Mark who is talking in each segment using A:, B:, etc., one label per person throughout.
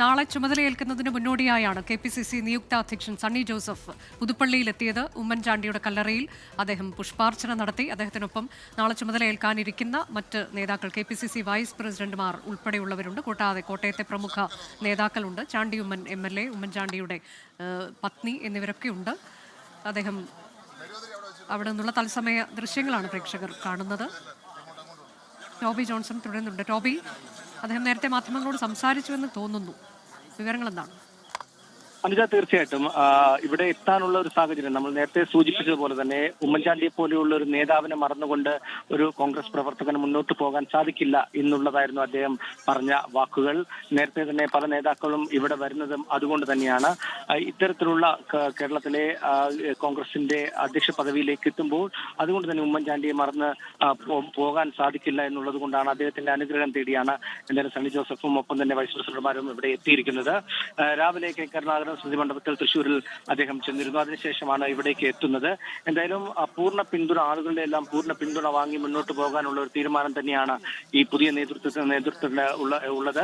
A: നാളെ ചുമതലയേൽക്കുന്നതിന് മുന്നോടിയായാണ് K P C C നിയുക്ത അധ്യക്ഷൻ സണ്ണി ജോസഫ് പുതുപ്പള്ളിയിലെത്തിയത് ഉമ്മൻചാണ്ടിയുടെ കല്ലറയിൽ. അദ്ദേഹം പുഷ്പാർച്ചന നടത്തി. അദ്ദേഹത്തിനൊപ്പം നാളെ ചുമതലയേൽക്കാനിരിക്കുന്ന മറ്റ് നേതാക്കൾ K P C C vice പ്രസിഡന്റുമാർ ഉൾപ്പെടെയുള്ളവരുണ്ട്. കൂടാതെ കോട്ടയത്തെ പ്രമുഖ നേതാക്കളുണ്ട്. Chandy Oommen M L A ഉമ്മൻചാണ്ടിയുടെ പത്നി പത്നി എന്നിവരൊക്കെയുണ്ട്. അദ്ദേഹം അവിടെ നിന്നുള്ള തത്സമയ ദൃശ്യങ്ങളാണ് പ്രേക്ഷകർ കാണുന്നത്. ടോബി ജോൺസൺ തുടരുന്നുണ്ട്. ടോബി അദ്ദേഹം നേരത്തെ മാധ്യമങ്ങളോട് സംസാരിച്ചുവെന്ന് തോന്നുന്നു. വിവരങ്ങൾ എന്താണ്
B: അനുജ തീർച്ചയായിട്ടും ഇവിടെ എത്താനുള്ള ഒരു സാഹചര്യം. നമ്മൾ നേരത്തെ സൂചിപ്പിച്ചതുപോലെ തന്നെ ഉമ്മൻചാണ്ടിയെ പോലെയുള്ള ഒരു നേതാവിനെ മറന്നുകൊണ്ട് ഒരു കോൺഗ്രസ് പ്രവർത്തകന് മുന്നോട്ട് പോകാൻ സാധിക്കില്ല എന്നുള്ളതായിരുന്നു അദ്ദേഹം പറഞ്ഞ വാക്കുകൾ. നേരത്തെ തന്നെ പല നേതാക്കളും ഇവിടെ വരുന്നതും അതുകൊണ്ട് തന്നെയാണ്. ഇത്തരത്തിലുള്ള കേരളത്തിലെ കോൺഗ്രസിന്റെ അധ്യക്ഷ പദവിയിലേക്ക് എത്തുമ്പോൾ അതുകൊണ്ട് തന്നെ ഉമ്മൻചാണ്ടിയെ മറന്ന് പോകാൻ സാധിക്കില്ല എന്നുള്ളത് കൊണ്ടാണ് അദ്ദേഹത്തിന്റെ അനുഗ്രഹം തേടിയാണ് എന്തായാലും സണ്ണി ജോസഫും ഒപ്പം തന്നെ വൈസ് പ്രസിഡന്റുമാരും ഇവിടെ എത്തിയിരിക്കുന്നത്. രാവിലെ കെ. കരുണാകരൻ സ്മൃതി മണ്ഡപത്തിൽ തൃശൂരിൽ അദ്ദേഹം ചെന്നിരുന്നു. അതിനുശേഷമാണ് ഇവിടേക്ക് എത്തുന്നത്. എന്തായാലും പൂർണ പിന്തുണ ആളുകളുടെ എല്ലാം പൂർണ പിന്തുണ വാങ്ങി മുന്നോട്ട് പോകാനുള്ള ഒരു തീരുമാനം തന്നെയാണ് ഈ പുതിയ നേതൃത്വത്തിന് നേതൃത്വത്തിൽ ഉള്ള ഉള്ളത്.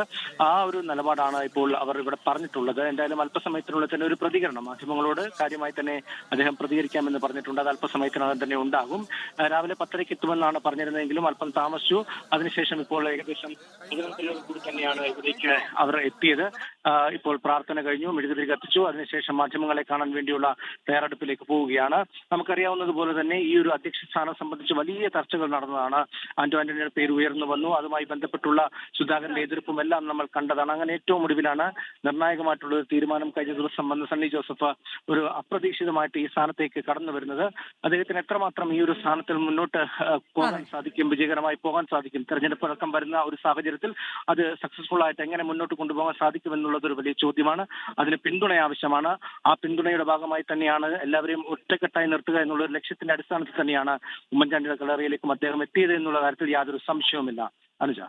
B: ആ ഒരു നിലപാടാണ് ഇപ്പോൾ അവർ ഇവിടെ പറഞ്ഞിട്ടുള്ളത്. എന്തായാലും അല്പസമയത്തിനുള്ളിൽ തന്നെ ഒരു പ്രതികരണം. മാധ്യമങ്ങളോട് കാര്യമായി തന്നെ അദ്ദേഹം പ്രതികരിക്കാമെന്ന് പറഞ്ഞിട്ടുണ്ട്. അത് അല്പസമയത്തിനകം തന്നെ ഉണ്ടാകും. രാവിലെ പത്തരയ്ക്ക് എത്തുമെന്നാണ് പറഞ്ഞിരുന്നതെങ്കിലും അല്പം താമസിച്ചു. അതിനുശേഷം ഇപ്പോൾ ഏകദേശം കൂടി തന്നെയാണ് ഇവിടേക്ക് അവർ എത്തിയത്. ഇപ്പോൾ പ്രാർത്ഥന കഴിഞ്ഞു. മെഴുകുതിരി കത്തിച്ചു അതിനുശേഷം മാധ്യമങ്ങളെ കാണാൻ വേണ്ടിയുള്ള തയ്യാറെടുപ്പിലേക്ക് പോവുകയാണ്. നമുക്കറിയാവുന്നതുപോലെ തന്നെ ഈ ഒരു അധ്യക്ഷ സ്ഥാനം സംബന്ധിച്ച് വലിയ ചർച്ചകൾ നടന്നതാണ്. ആന്റോ ആന്റണിയുടെ പേര് ഉയർന്നു വന്നു. അതുമായി ബന്ധപ്പെട്ടുള്ള സുധാകരന്റെ എതിർപ്പും എല്ലാം നമ്മൾ കണ്ടതാണ്. അങ്ങനെ ഏറ്റവും ഒടുവിലാണ് നിർണായകമായിട്ടുള്ള ഒരു തീരുമാനം കഴിഞ്ഞ ദിവസം വന്ന സണ്ണി ജോസഫ് ഒരു അപ്രതീക്ഷിതമായിട്ട് ഈ സ്ഥാനത്തേക്ക് കടന്നു വരുന്നത്. അദ്ദേഹത്തിന് എത്രമാത്രം ഈ ഒരു സ്ഥാനത്തിൽ മുന്നോട്ട് പോകാൻ സാധിക്കും വിജയകരമായി പോകാൻ സാധിക്കും? തെരഞ്ഞെടുപ്പ് അടക്കം വരുന്ന ഒരു സാഹചര്യത്തിൽ അത് സക്സസ്ഫുൾ ആയിട്ട് എങ്ങനെ മുന്നോട്ട് കൊണ്ടുപോകാൻ സാധിക്കും എന്നുള്ളത് ഒരു വലിയ ചോദ്യമാണ്. അതിന് പിന്തുണ ആവശ്യമാണ്. ആ പിന്തുണയുടെ ഭാഗമായി തന്നെയാണ് എല്ലാവരെയും ഒറ്റക്കെട്ടായി നിർത്തുക എന്നുള്ള ഒരു ലക്ഷ്യത്തിന്റെ അടിസ്ഥാനത്തിൽ തന്നെയാണ് ഉമ്മൻചാണ്ടിയുടെ കളറിയിലേക്കും അദ്ദേഹം എത്തിയത് എന്നുള്ള കാര്യത്തിൽ യാതൊരു സംശയവുമില്ല. അനുജ.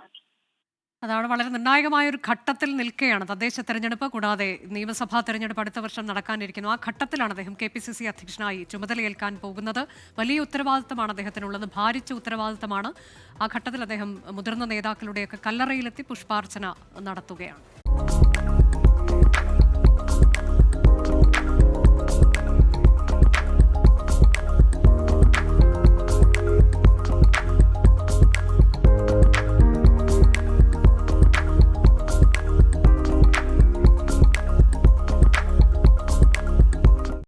A: അതാണ് വളരെ നിർണായകമായ ഒരു ഘട്ടത്തിൽ നിൽക്കുകയാണ് തദ്ദേശ തെരഞ്ഞെടുപ്പ് കൂടാതെ നിയമസഭാ തെരഞ്ഞെടുപ്പ് അടുത്ത വർഷം നടക്കാനിരിക്കുന്നു. ആ ഘട്ടത്തിലാണ് അദ്ദേഹം കെ പി സി സി അധ്യക്ഷനായി ചുമതലയേൽക്കാൻ പോകുന്നത്. വലിയ ഉത്തരവാദിത്തമാണ് അദ്ദേഹത്തിനുള്ളത്. ഭാരിച്ച ഉത്തരവാദിത്തമാണ് ആ ഘട്ടത്തിൽ അദ്ദേഹം മുതിർന്ന നേതാക്കളുടെയൊക്കെ കല്ലറയിലെത്തി പുഷ്പാർച്ചന നടത്തുകയാണ്.